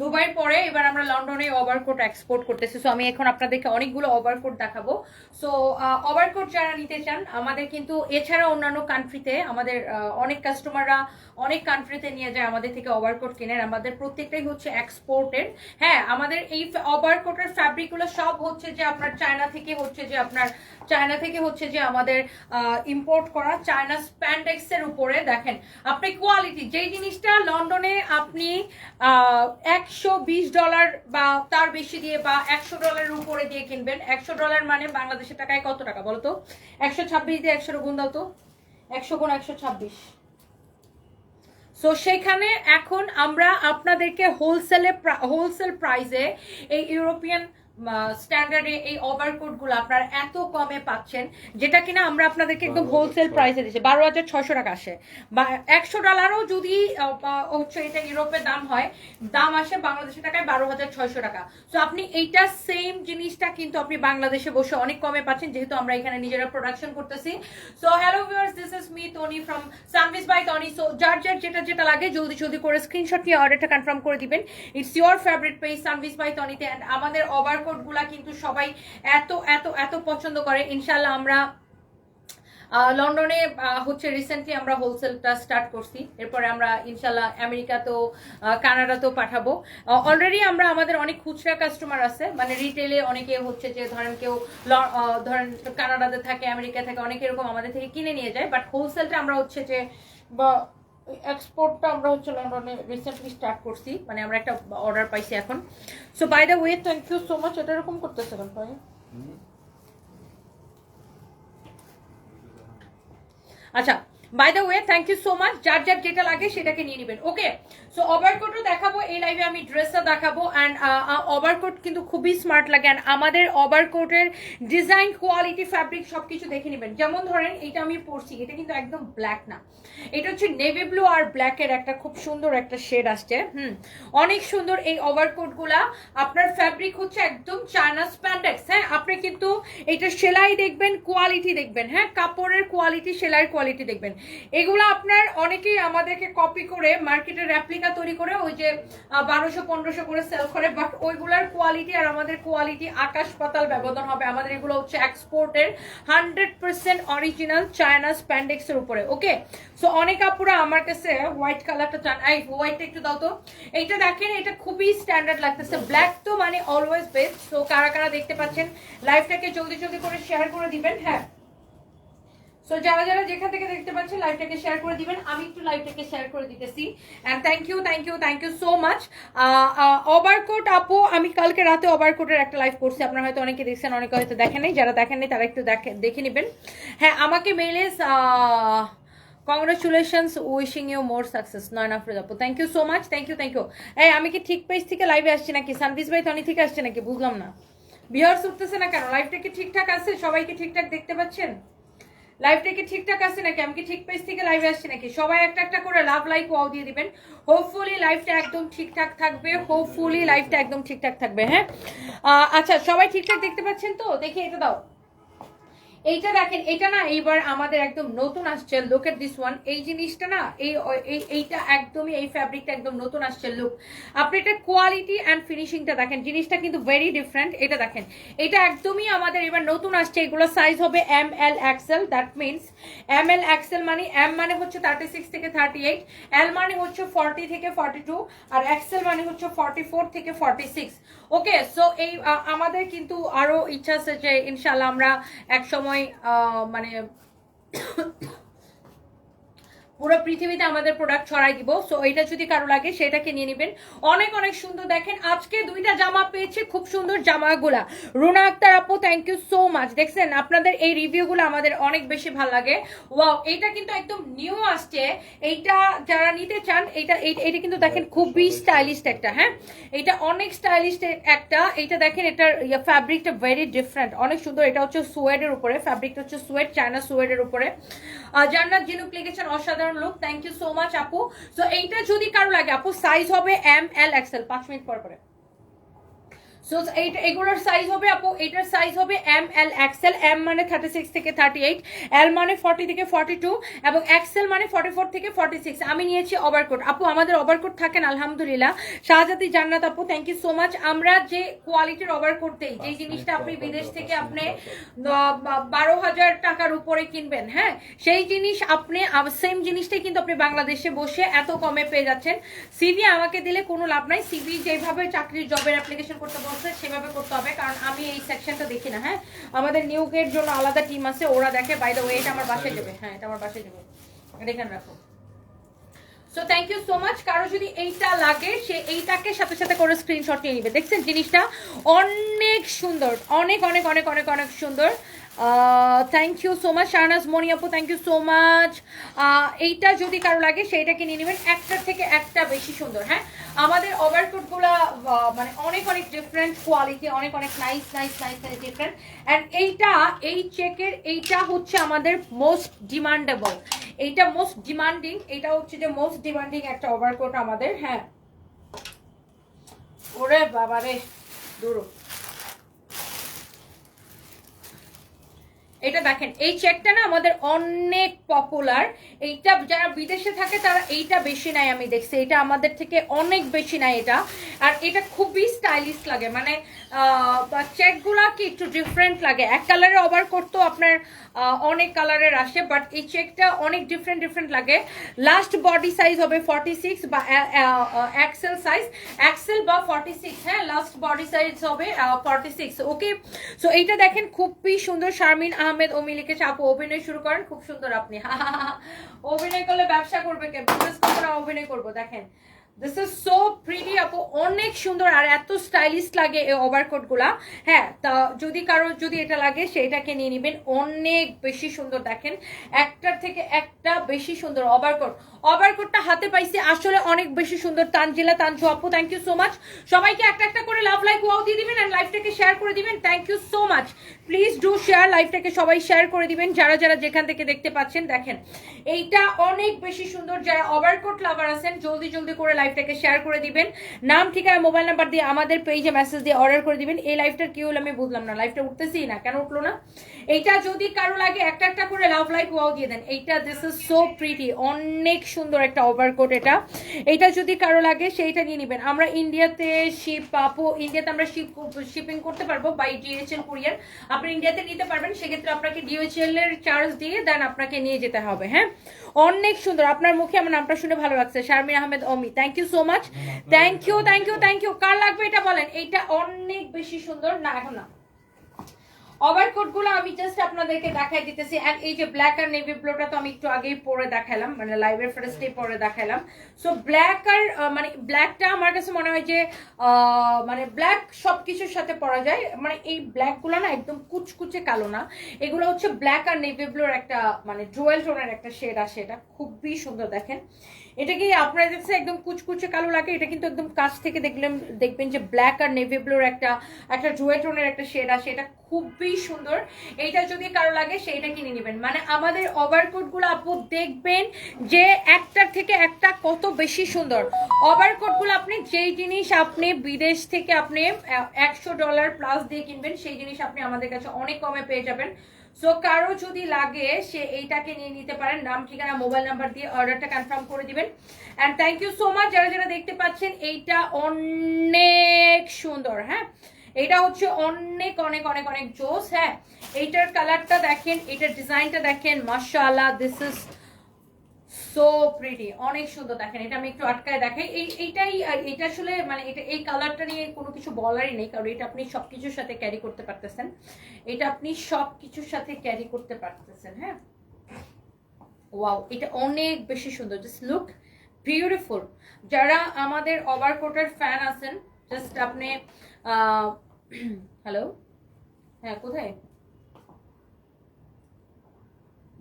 Dubai পরে এবার আমরা লন্ডনে ওভারকোট এক্সপোর্ট করতেছি। সো আমি এখন আপনাদেরকে অনেকগুলো ওভারকোট দেখাবো। সো ওভারকোট যারা নিতে চান, আমাদের কিন্তু এছাড়া অন্যান্য কান্ট্রিতে আমাদের অনেক কাস্টমাররা অনেক কান্ট্রিতে নিয়ে যায় আমাদের থেকে ওভারকোট কেনেন আমাদের প্রত্যেকটাই হচ্ছে এক্সপোর্টের হ্যাঁ আমাদের এই ওভারকোটের ফ্যাব্রিকগুলো সব হচ্ছে যে আপনার চায়না থেকে হচ্ছে যে আপনার চায়না থেকে হচ্ছে যে আমাদের ইম্পোর্ট করা চায়না স্প্যান্ডেক্স এর উপরে দেখেন, আপনি কোয়ালিটি যেই জিনিসটা লন্ডনে আপনি একশো বিশ ডলার বা তার বেশি দিয়ে বা একশো ডলারের উপরে দিয়ে কিনবেন, একশো ডলার মানে বাংলাদেশের টাকায় কত টাকা বলতো একশো ছাব্বিশ দিয়ে একশো গুণ দাও তো, একশো গুণ একশো ছাব্বিশ। সো সেখানে এখন আমরা আপনাদেরকে হোলসেলে হোলসেল প্রাইসে এই ইউরোপিয়ান স্ট্যান্ডার্ডে এই ওভারকোটগুলো আপনারা এত কমে পাচ্ছেন যেটা কিনা আমরা আপনাদেরকে একদম হোলসেল প্রাইসে দিচ্ছি। বারো হাজার ছয়শো টাকা আসে। বা একশো ডলারও যদি হচ্ছে এটা ইউরোপের দাম হয় দাম আসে বাংলাদেশের টাকায় বারো হাজার ছয়শো টাকা। সো আপনি এইটা সেম জিনিসটা কিন্তু আপনি বাংলাদেশে বসে অনেক কমে পাচ্ছেন যেহেতু আমরা এখানে নিজেরা প্রোডাকশন করতেছি। So hello viewers this is me Tony from Sanvis by Tony so যার যার যেটা যেটা লাগে জলদি জলদি করে স্ক্রিনশট নিয়ে অর্ডারটা কনফার্ম করে দিবেন। It's your favourite page Sanvis by টনিতে and আমাদের ওভারকোট গুলা কিন্তু সবাই এত এত এত পছন্দ করে। ইনশাল্লাহ আমরা লন্ডনে হচ্ছে রিসেন্টলি আমরা হোলসেলটা স্টার্ট করছি। এরপরে আমরা ইনশাল্লাহ আমেরিকাতেও আহ, কানাডাতেও পাঠাবো। অলরেডি আমরা আমাদের অনেক খুচরা কাস্টমার আছে। মানে রিটেলে অনেকে হচ্ছে যে ধরেন কেউ ধরেন কানাডাতে থাকে আমেরিকা থাকে অনেক এরকম আমাদের থেকে কিনে নিয়ে যায়। বাট হোলসেলটা আমরা হচ্ছে যে বা এক্সপোর্টটা আমরা হচ্ছে লন্ডনে রিসেন্টলি স্টার্ট করছি। মানে আমরা একটা অর্ডার পাইছি এখন। So by the way thank you so much এটা এরকম করতেছে কেন ভাই? আচ্ছা by the way thank you so much যার যার যেটা লাগে সেটাকে নিয়ে নেবেন ওকে সো ওভার ওভারকোটও দেখাবো, এই লাইভে আমি ড্রেসটা দেখাবো অ্যান্ড ওভারকোট কিন্তু খুবই স্মার্ট লাগে অ্যান্ড আমাদের ওভারকোটের ডিজাইন কোয়ালিটি ফ্যাব্রিক সব কিছু দেখে নেবেন। যেমন ধরেন এটা আমি পরছি, এটা কিন্তু একদম ব্ল্যাক না। এটা হচ্ছে নেভি ব্লু আর ব্ল্যাকের একটা খুব সুন্দর একটা শেড আসছে, হুম? অনেক সুন্দর এই ওভারকোটগুলা আপনার ফ্যাব্রিক হচ্ছে একদম চায়না স্প্যান্ডেক্স হ্যাঁ? আপনি কিন্তু এটা সেলাই দেখবেন কোয়ালিটি দেখবেন হ্যাঁ? কাপড়ের কোয়ালিটি সেলাইয়ের কোয়ালিটি দেখবেন। এগুলো আপনার অনেকেই আমাদেরকে কপি করে মার্কেটের রেপ্লিকা তৈরি করে ওই যে বারোশো, পনেরোশো করে সেল করে বাট ওইগুলার কোয়ালিটি আর আমাদের কোয়ালিটি আকাশ পাতাল ব্যবধান হবে। আমাদের এগুলো হচ্ছে এক্সপোর্টের hundred percent original China spandex এর উপরে ওকে সো অনেক আপুরা আমার কাছে হোয়াইট কালারটা চান। এই হোয়াইটটা একটু দাও তো। এইটা দেখেন, এটা খুবই স্ট্যান্ডার্ড লাগতেছে। ব্ল্যাক তো মানে অলওয়েজ বেস্ট সো কারা কারা দেখতে পাচ্ছেন লাইভটাকে জলদি জলদি করে শেয়ার করে দিবেন হ্যাঁ? সো যারা যারা যেখান থেকে দেখতে পাচ্ছেন লাইভটাকে শেয়ার করে দিবেন, আমি একটু লাইভটাকে শেয়ার করে দিতেছি। And thank you thank you thank you so much overcoat আপু, আমি কালকে রাতে ওভারকোটের একটা লাইভ করছি। আপনারা হয়তো অনেকে দেখছেন, অনেকে হয়তো দেখেন যারা দেখেন নাই, তারা একটু দেখে দেখে নেবেন। হ্যাঁ আমাকে মেলে congratulations wishing you more success Nayna Afroz আপু। Thank you so much thank you thank you এই, আমি কি ঠিক পেজ থেকে লাইভে আসছি নাকি? সানভিস ভাই তনি থেকে আসছে নাকি? বুঝলাম না। বিহার্স উঠতেছে না কেন? লাইভটা কি ঠিকঠাক আছে? সবাই কি ঠিকঠাক দেখতে পাচ্ছেন? লাইভটা কি ঠিকঠাক আসছে নাকি? আমি কি ঠিক পেজ থেকে লাইভে আসছি নাকি? সবাই একটা একটা করে লাভ লাইক ওয়াও দিয়ে দিবেন। হোপফুলি লাইভটা একদম ঠিকঠাক থাকবে। হোপফুলি লাইভটা একদম ঠিকঠাক থাকবে হ্যাঁ? আচ্ছা সবাই ঠিকঠাক দেখতে পাচ্ছেন তো? দেখি, এটা দাও। এইটা দেখেন, এটা না এইবার আমাদের একদম নতুন আসছে লুক এট দিস ওয়ান এই জিনিসটা না, এই এই- এইটা একদমই, এই ফ্যাব্রিকটা একদম নতুন আসছে লুক আপনি এটা কোয়ালিটি অ্যান্ড ফিনিশিংটা দেখেন, জিনিসটা কিন্তু ভেরি ডিফারেন্ট এটা দেখেন, এটা একদমই আমাদের এবার নতুন আসছে, এগুলো সাইজ হবে M L XL that means M L XL মানে এম মানে হচ্ছে থার্টি সিক্স থেকে থার্টি এইট এল মানে হচ্ছে ফর্টি থেকে ফর্টি টু আর এক্সেল মানে হচ্ছে ফর্টি ফোর থেকে ফর্টি সিক্স ওকে সো এই আমাদের কিন্তু আরও ইচ্ছা আছে যে ইনশাল্লাহ আমরা এক সময় মানে পুরো পৃথিবীতে আমাদের প্রোডাক্ট ছড়াই দিব। সো এটা যদি কারও লাগে সেটাকে নিয়ে নেবেন। অনেক অনেক সুন্দর দেখেন। আজকে দুইটা জামা পেয়েছি খুব সুন্দর জামাগুলা। রুনা আক্তার আপু থ্যাংক ইউ সো মাচ দেখছেন আপনাদের এই রিভিউগুলো আমাদের অনেক বেশি ভালো লাগে। ওয়াও এটা কিন্তু একদম নিউ আসছে। এইটা যারা নিতে চান এটা এটা কিন্তু দেখেন খুবই স্টাইলিশ একটা হ্যাঁ? এটা অনেক স্টাইলিশ একটা। এটা দেখেন এটার ফ্যাব্রিকটা ভেরি ডিফারেন্ট অনেক সুন্দর। এটা হচ্ছে সুয়েডের উপরে। ফ্যাব্রিকটা হচ্ছে সুয়েড চায়না সুয়েডের উপরে। জান্নাত জিনুক লিখেছেন অসাধারণ look thank you so much আপু। সো এইটা যদি কারও লাগে, আপু সাইজ হবে এম এল এক্সেল পাঁচ মিনিট পর পরে। সো এইটা এগুলোর সাইজ হবে আপু এটার সাইজ হবে এম এল এক্সেল এম মানে থার্টি সিক্স থেকে থার্টি এইট এল মানে ফর্টি থেকে ফর্টি টু এবং এক্সেল মানে ফর্টি ফোর থেকে ফর্টি সিক্স আমি নিয়েছি ওভারকোট আপু আমাদের ওভারকোট থাকেন আলহামদুলিল্লাহ। শাহজাদি জান্নাত আপু থ্যাংক ইউ সো মাচ আমরা যে কোয়ালিটির ওভারকোট দেই যে জিনিসটা আপনি বিদেশ থেকে আপনি বারো হাজার টাকার উপরে কিনবেন হ্যাঁ? সেই জিনিস আপনি সেম জিনিসটাই কিন্তু আপনি বাংলাদেশে বসে এত কমে পেয়ে যাচ্ছেন। সিভি আমাকে দিলে কোনো লাভ নাই। সিভি যেভাবে চাকরির জবের অ্যাপ্লিকেশন করতে বলছে সেভাবে করতে হবে, কারণ আমি এই সেকশনটা দেখি না হ্যাঁ? আমাদের নিউ গেট জন্য আলাদা টিম আছে, ওরা দেখে বাই দ্য ওয়ে এটা আমার বাসায় যাবে। হ্যাঁ এটা আমার বাসায় যাবে। এখানে রাখো। So thank you so much কারও যদি এইটা লাগে, সে এইটাকে সাথে সাথে করে স্ক্রিনশট নিয়ে নিবে। দেখছেন জিনিসটা? অনেক সুন্দর। অনেক অনেক অনেক অনেক অনেক সুন্দর। Thank you so much Shahnaz Moni আপু থ্যাংক ইউ সো মাচ এইটা যদি কারও লাগে, সেইটাকে নিয়ে নেবেন। একটার থেকে একটা বেশি সুন্দর হ্যাঁ? আমাদের ওভারকোটগুলো মানে অনেক অনেক ডিফারেন্ট কোয়ালিটি অনেক অনেক nice nice nice nice different and এইটা, এই চেকের এইটা হচ্ছে আমাদের মোস্ট ডিমান্ডেবল এইটা মোস্ট ডিমান্ডিং এটা হচ্ছে যে মোস্ট ডিমান্ডিং একটা ওভারকোট আমাদের হ্যাঁ? ওরে বাবারে দূর এটা দেখেন, এই চেকটা না আমাদের অনেক পপুলার এইটা যারা বিদেশে থাকে, তারা এইটা বেশি নাই আমি দেখছি। এটা আমাদের থেকে অনেক বেশি নাই এটা। আর এটা খুবই স্টাইলিশ লাগে। মানে চেকগুলা কি একটু ডিফারেন্ট লাগে। এক কালারে ওভার করতো আপনার অনেক কালারের আসে বাট এই চেকটা অনেক ডিফারেন্ট ডিফারেন্ট লাগে। লাস্ট বডি সাইজ হবে ফর্টি সিক্স বা এক্সেল সাইজ এক্সেল বা ফর্টি সিক্স হ্যাঁ লাস্ট বডি সাইজ হবে ফর্টি সিক্স ওকে সো এইটা দেখেন, খুবই সুন্দর। শারমিন আহমেদ ওমি লিখেছে আপু অভিনয় শুরু করেন, খুব সুন্দর আপনি। অভিনয় করলে ব্যবসা করবে কে বিজনেস করব না অভিনয় করব, দেখেন। দিস ইজ সো প্রিটি আপু। অনেক সুন্দর আর এত স্টাইলিশ লাগে এই ওভারকোটগুলা। হ্যাঁ তা যদি কারও যদি এটা লাগে সেটাকে নিয়ে নেবেন। অনেক বেশি সুন্দর, দেখেন। একটার থেকে একটা বেশি সুন্দর ওভারকোট ওভারকোটটা হাতে পাইছি, আসলে অনেক বেশি সুন্দর। তানজিলা, তানজু আপু থ্যাংক ইউ সো মাচ সবাইকে একটা একটা করে লাভ লাইক ওয়াও দিয়ে দিবেন এন্ড লাইভটাকে শেয়ার করে দিবেন। Thank you so much please do share লাইভটাকে সবাই শেয়ার করে দিবেন। যারা যারা যেখান থেকে দেখতে পাচ্ছেন, দেখেন। এইটা অনেক বেশি সুন্দর। যারা ওভারকোট লাভার আছেন, জলদি জলদি করে লাইভটাকে শেয়ার করে দিবেন। নাম, ঠিকানা মোবাইল নাম্বার দিয়ে আমাদের পেজে মেসেজ দিয়ে অর্ডার করে দিবেন। এই লাইভটার কি হলো আমি বুঝলাম না। লাইভটা উঠতেছি না। কেন উঠল না? এইটা যদি কারও লাগে, একটা একটা করে লাভ লাইক ওয়াও দিয়ে দেন। এইটা দিস ইজ সো প্রিটি অনেক সুন্দর একটা ওভারকোট এটা। এইটা যদি কারও লাগে, সেইটা নিয়ে নেবেন। আমরা ইন্ডিয়াতে শিপ আপু ইন্ডিয়াতে আমরা শিপ শিপিং করতে পারব বাই ডিএচএল কুরিয়ার আপনি ইন্ডিয়াতে নিতে পারবেন। সেক্ষেত্রে আপনাকে ডিএচএল এর চার্জ দিয়ে দেন, আপনাকে নিয়ে যেতে হবে হ্যাঁ? অনেক সুন্দর। আপনার মুখে আমার নামটা শুনে ভালো লাগছে। Sharmin Ahmed Omi thank you so much thank you thank you thank you কার লাগবে এটা বলেন? এইটা অনেক বেশি সুন্দর। না এখন না। ওভারকোটগুলো আমি জাস্ট আপনাদেরকে দেখাই দিতেছি। আর এই যে ব্ল্যাক আর নেভি ব্লুটা তো আমি একটু আগেই পরে দেখালাম মানে লাইভের ফার্স্টে পরে দেখালাম। সো ব্ল্যাক আর মানে ব্ল্যাকটা আমার কাছে মনে হয় যে মানে ব্ল্যাক সবকিছুর সাথে পরা যায়। মানে এই ব্ল্যাকগুলো না একদম কুচকুচে কালো না। এগুলো হচ্ছে ব্ল্যাক আর নেভি ব্লুর একটা মানে ডুয়েল টোনের একটা শেড আসে। এটা খুবই সুন্দর দেখেন। এটা কি আপনার কাছে একদম কুচকুচে কালো লাগে? এটা কিন্তু একদম কাছ থেকে দেখলেন দেখবেন যে ব্ল্যাক আর নেভি ব্লুর একটা একটা ডুয়েল টোনের একটা শেড আসে। এটা খুবই সুন্দর। এইটা যদি কারও লাগে, সেইটা কিনে নেবেন। মানে আমাদের ওভারকোটগুলো আপু দেখবেন যে একটার থেকে একটা কত বেশি সুন্দর। ওভারকোটগুলো আপনি যেই জিনিস আপনি বিদেশ থেকে আপনি একশো ডলার প্লাস দিয়ে কিনবেন, সেই জিনিস আপনি আমাদের কাছে অনেক কমে পেয়ে যাবেন। সো কারও যদি লাগে, সে এইটাকে নিয়ে নিতে পারেন। নাম, ঠিকানা মোবাইল নাম্বার দিয়ে অর্ডারটা কনফার্ম করে দিবেন। And thank you so much যারা যারা দেখতে পাচ্ছেন, এইটা অনেক সুন্দর হ্যাঁ? এটা হচ্ছে অনেক অনেক অনেক অনেক জোস হ্যাঁ? এইটার কালারটা দেখেন এটার ডিজাইনটা দেখেন, মাশাআল্লাহ দিস ইজ সো প্রিটি অনেক সুন্দর দেখেন, এটা আমি একটু আটকায় দেখাই। এই, এইটাই এটা আসলে মানে এটা, এই কালারটা নিয়ে কোনো কিছু বলারই নেই, কারণ এটা আপনি সব কিছুর সাথে ক্যারি করতে পারতেছেন। এটা আপনি সব কিছুর সাথে ক্যারি করতে পারতেছেন হ্যাঁ? ওয়াও এটা অনেক বেশি সুন্দর জাস্ট লুক বিউটিফুল যারা আমাদের ওভারকোটের ফ্যান আছেন জাস্ট আপনি হ্যালো হ্যাঁ কোথায়?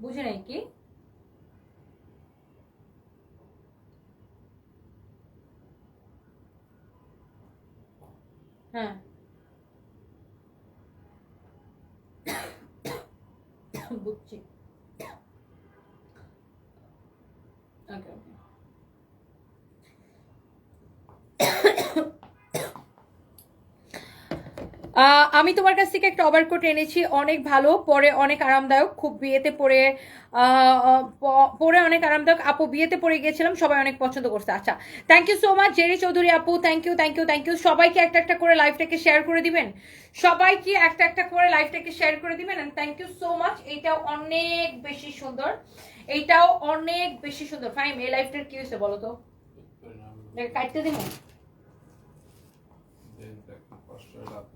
বুঝে নাই কি? হ্যাঁ। বুঝছি। ওকে ওকে আমি তোমার কাছ থেকে একটা ওভারকোট এনেছি অনেক ভালো পরে অনেক আরামদায়ক খুব বিয়েতে পরে পরে অনেক আরামদায়ক। আপু বিয়েতে পরে গিয়েছিলাম সবাই অনেক পছন্দ করছে। আচ্ছা thank you so much Jerry Chowdhury আপু thank you thank you thank you সবাইকে একটা একটা করে লাইফটাকে শেয়ার করে দিবেন। সবাইকে একটা একটা করে লাইফটাকে শেয়ার করে দিবেন থ্যাংক ইউ সো মাচ এইটাও অনেক বেশি সুন্দর। এইটাও অনেক বেশি সুন্দর। ফাইম এই লাইফটার কি হয়েছে বলো তো? কাটতে আপনি